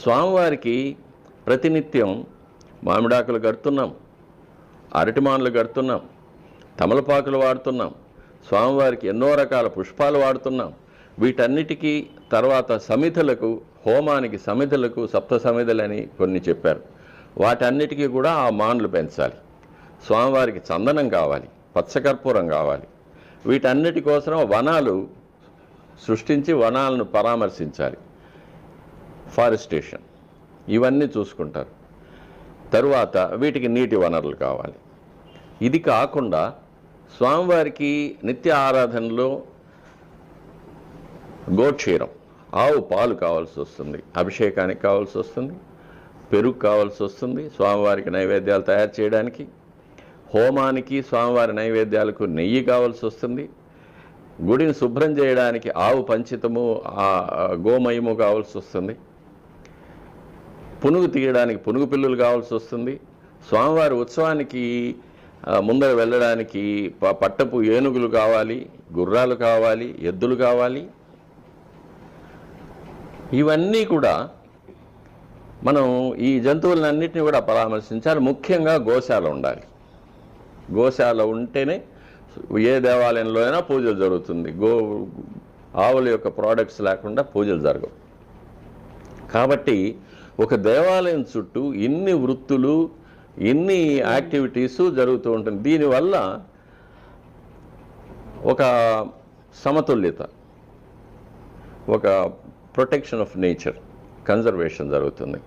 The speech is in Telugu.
స్వామివారికి ప్రతినిత్యం మామిడాకులు కడుతున్నాం అరటిమానులు కడుతున్నాం తమలపాకులు వాడుతున్నాం స్వామివారికి ఎన్నో రకాల పుష్పాలు వాడుతున్నాం. వీటన్నిటికీ తర్వాత సమిధులకు హోమానికి సమిధులకు సప్త సమిధులని కొన్ని చెప్పారు. వాటన్నిటికీ కూడా ఆ మాన్లు పెంచాలి. స్వామివారికి చందనం కావాలి పచ్చకర్పూరం కావాలి. వీటన్నిటి కోసం వనాలు సృష్టించి వనాలను పరామర్శించాలి. ఫారెస్టేషన్. ఇవన్నీ చూసుకుంటారు. తరువాత వీటికి నీటి వనరులు కావాలి. ఇది కాకుండా స్వామివారికి నిత్య ఆరాధనలో గోక్షీరం. ఆవు పాలు కావాల్సి వస్తుంది అభిషేకానికి కావాల్సి వస్తుంది పెరుగు కావాల్సి వస్తుంది స్వామివారికి నైవేద్యాలు తయారు చేయడానికి. హోమానికి స్వామివారి నైవేద్యాలకు నెయ్యి కావాల్సి వస్తుంది. గుడిని శుభ్రం చేయడానికి ఆవు పంచితము గోమయము కావాల్సి వస్తుంది. పునుగు తీయడానికి పునుగు పిల్లులు కావాల్సి వస్తుంది. స్వామివారి ఉత్సవానికి ముందర వెళ్ళడానికి పట్టపు ఏనుగులు కావాలి గుర్రాలు కావాలి ఎద్దులు కావాలి. ఇవన్నీ కూడా మనం ఈ జంతువులన్నింటినీ కూడా పరామర్శించాలి. ముఖ్యంగా గోశాల ఉండాలి. గోశాల ఉంటేనే ఏ దేవాలయంలో అయినా పూజలు జరుగుతుంది. గో ఆవుల యొక్క ప్రోడక్ట్స్ లేకుండా పూజలు జరగవు. కాబట్టి ఒక దేవాలయం చుట్టూ ఇన్ని వృత్తులు ఇన్ని యాక్టివిటీస్ జరుగుతూ ఉంటుంది. దీనివల్ల ఒక సమతుల్యత ఒక ప్రొటెక్షన్ ఆఫ్ నేచర్ కన్జర్వేషన్ జరుగుతుంది.